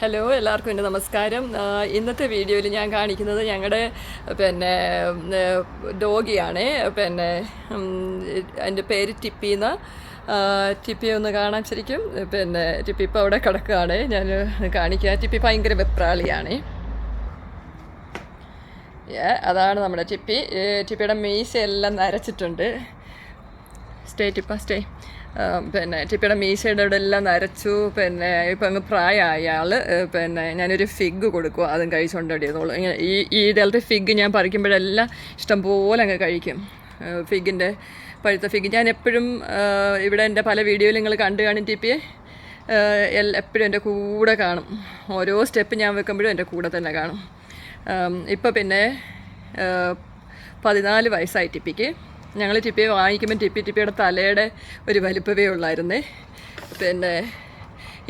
Hello എല്ലാവർക്കും എന്റെ നമസ്കാരം. ഇന്നത്തെ വീഡിയോയിൽ ഞാൻ കാണിക്കുന്നത് ഞങ്ങളുടെ പിന്നെ ഡോഗിയാണ്. പിന്നെ എന്റെ പേര് ടിപ്പിന്ന് ടിപ്പി ഒന്ന് കാണാൻ ശരിക്കും. പിന്നെ ടിപ്പി ഇപ്പോൾ അവിടെ കിടക്കുകയാണ്. ഞാൻ കാണിക്കുക ടിപ്പി ഭയങ്കര വെപ്രാളിയാണ്. അതാണ് നമ്മുടെ ടിപ്പി. ടിപ്പിയുടെ മീശയെല്ലാം നരച്ചിട്ടുണ്ട്. സ്റ്റേ ടിപ്പ സ്റ്റേ ആ, പിന്നെ ടിപ്പിയുടെ മീശയുടെ അവിടെ എല്ലാം നരച്ചു. പിന്നെ ഇപ്പം അങ്ങ് പ്രായമായ ആൾ പിന്നെ ഞാനൊരു ഫിഗ് കൊടുക്കുക അതും കഴിച്ചുകൊണ്ടിരുന്നോളൂ ഇങ്ങനെ ഈ ഈ ഇതേലത്തെ ഫിഗ് ഞാൻ പറിക്കുമ്പോഴെല്ലാം ഇഷ്ടംപോലെ അങ്ങ് കഴിക്കും. ഫിഗിന്റെ പഴുത്ത ഫിഗ് ഞാൻ എപ്പോഴും ഇവിടെ എന്റെ പല വീഡിയോയിൽ നിങ്ങൾ കണ്ടു കാണും ടിപ്പിയെ എപ്പോഴും എന്റെ കൂടെ കാണും. ഓരോ സ്റ്റെപ്പ് ഞാൻ വെക്കുമ്പോഴും എന്റെ കൂടെ തന്നെ കാണും. ഇപ്പോൾ പിന്നെ പതിനാല് വയസ്സായി ടിപ്പിക്ക് ഞങ്ങൾ ടിപ്പിയെ വാങ്ങിക്കുമ്പോൾ ടിപ്പി ടിപ്പിയുടെ തലയുടെ ഒരു വലിപ്പമേ ഉള്ളായിരുന്നേ. പിന്നെ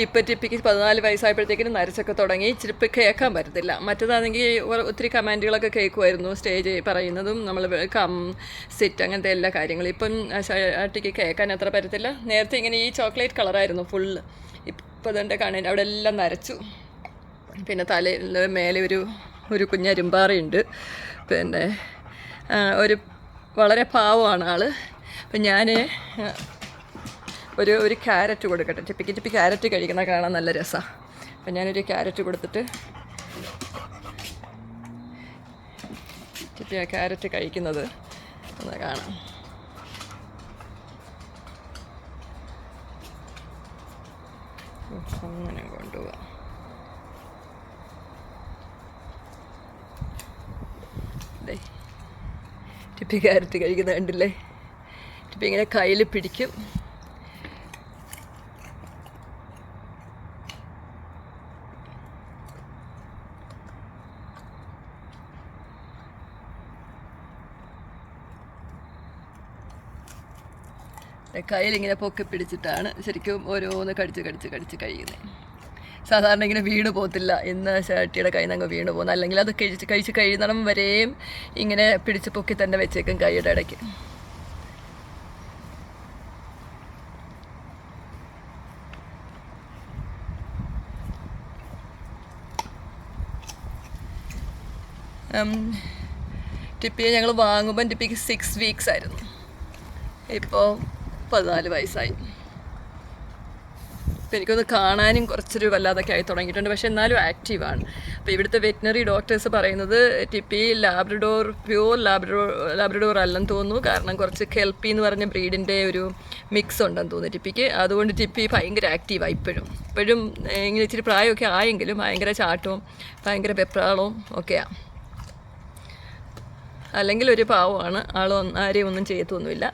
ഇപ്പം ടിപ്പിക്ക് പതിനാല് വയസ്സായപ്പോഴത്തേക്കിനും നരച്ചൊക്കെ തുടങ്ങി. ചിരിപ്പ് കേൾക്കാൻ പറ്റത്തില്ല. മറ്റേതാണെങ്കിൽ ഒത്തിരി കമാൻഡുകളൊക്കെ കേൾക്കുമായിരുന്നു സ്റ്റേജ് പറയുന്നതും നമ്മൾ കം സിറ്റ് അങ്ങനത്തെ എല്ലാ കാര്യങ്ങളും. ഇപ്പം ടിക്ക് കേൾക്കാൻ അത്ര പറ്റത്തില്ല. നേരത്തെ ഇങ്ങനെ ഈ ചോക്ലേറ്റ് കളറായിരുന്നു ഫുള്ള്. ഇപ്പം അതെന്റെ കാണാൻ അവിടെ എല്ലാം നരച്ചു. പിന്നെ തലയിൽ മേലെ ഒരു ഒരു കുഞ്ഞരുമ്പാറയുണ്ട്. പിന്നെ ഒരു വളരെ പാവമാണ് ആൾ. അപ്പം ഞാൻ ഒരു ഒരു ക്യാരറ്റ് കൊടുക്കട്ടെ. ചിപ്പിക്ക് ചിപ്പി ക്യാരറ്റ് കഴിക്കുന്ന കാണാൻ നല്ല രസമാണ് അപ്പം ഞാനൊരു ക്യാരറ്റ് കൊടുത്തിട്ട് ചിപ്പി ആ ക്യാരറ്റ് കഴിക്കുന്നത് ഒന്ന് കാണാം. അങ്ങനെ കൊണ്ടുപോവാം. ദേ ടിപ്പി ക്യാരറ്റ് കഴിക്കുന്ന കണ്ടില്ലേ? ടിപ്പി ഇങ്ങനെ കയ്യിൽ പിടിക്കും. കയ്യിലിങ്ങനെ പൊക്കി പിടിച്ചിട്ടാണ് ശരിക്കും ഓരോന്ന് കടിച്ച് കടിച്ച് കടിച്ച് കഴിയുന്നത്. സാധാരണ ഇങ്ങനെ വീണ് പോകത്തില്ല. ഇന്ന് ചേട്ടിയുടെ കയ്യിൽ നിന്ന് അങ്ങ് വീണ് പോകുന്നു. അല്ലെങ്കിൽ അത് കഴിച്ച് കഴിച്ച് കഴിയുന്നിടം വരെയും ഇങ്ങനെ പിടിച്ച് പൊക്കി തന്നെ വെച്ചേക്കും കൈയുടെ ഇടയ്ക്ക്. ടിപ്പിയെ ഞങ്ങൾ വാങ്ങുമ്പം ടിപ്പിക്ക് സിക്സ് വീക്സ് ആയിരുന്നു. ഇപ്പോൾ പതിനാല് വയസ്സായി. അപ്പോൾ എനിക്കൊന്ന് കാണാനും കുറച്ചൊരു വല്ലാതൊക്കെ ആയി തുടങ്ങിയിട്ടുണ്ട്. പക്ഷേ എന്നാലും ആക്റ്റീവാണ് അപ്പോൾ ഇവിടുത്തെ വെറ്റിനറി ഡോക്ടേഴ്സ് പറയുന്നത് ടിപ്പി ലാബ്രഡോർ പ്യൂർ ലാബ്രഡോർ ലാബ്രഡോർ അല്ലെന്ന് തോന്നുന്നു. കാരണം കുറച്ച് കെൽപ്പി എന്ന് പറഞ്ഞ ബ്രീഡിന്റെ ഒരു മിക്സ് ഉണ്ടെന്ന് തോന്നുന്നു ടിപ്പിക്ക് അതുകൊണ്ട് ടിപ്പി ഭയങ്കര ആക്റ്റീവാണ് ഇപ്പോഴും. ഇപ്പോഴും ഇങ്ങനെ ഇച്ചിരി പ്രായമൊക്കെ ആയെങ്കിലും ഭയങ്കര ചാട്ടവും ഭയങ്കര വെപ്രാളവും ഒക്കെയാണ് അല്ലെങ്കിൽ ഒരു പാവമാണ്. ആളും ആരെയും ഒന്നും ചെയ്യത്തൊന്നുമില്ല.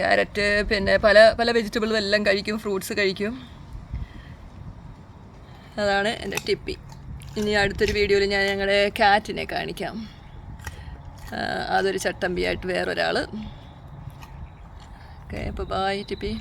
ക്യാരറ്റ് പിന്നെ പല പല വെജിറ്റബിളും എല്ലാം കഴിക്കും ഫ്രൂട്ട്സ് കഴിക്കും. അതാണ് എന്റെ ടിപ്പി ഇനി അടുത്തൊരു വീഡിയോയിൽ ഞാൻ ഞങ്ങളുടെ കാറ്റിനെ കാണിക്കാം. അതൊരു ചട്ടമ്പിയായിട്ട് വേറൊരാൾ ഓക്കെ അപ്പോൾ ബായ് ടിപ്പി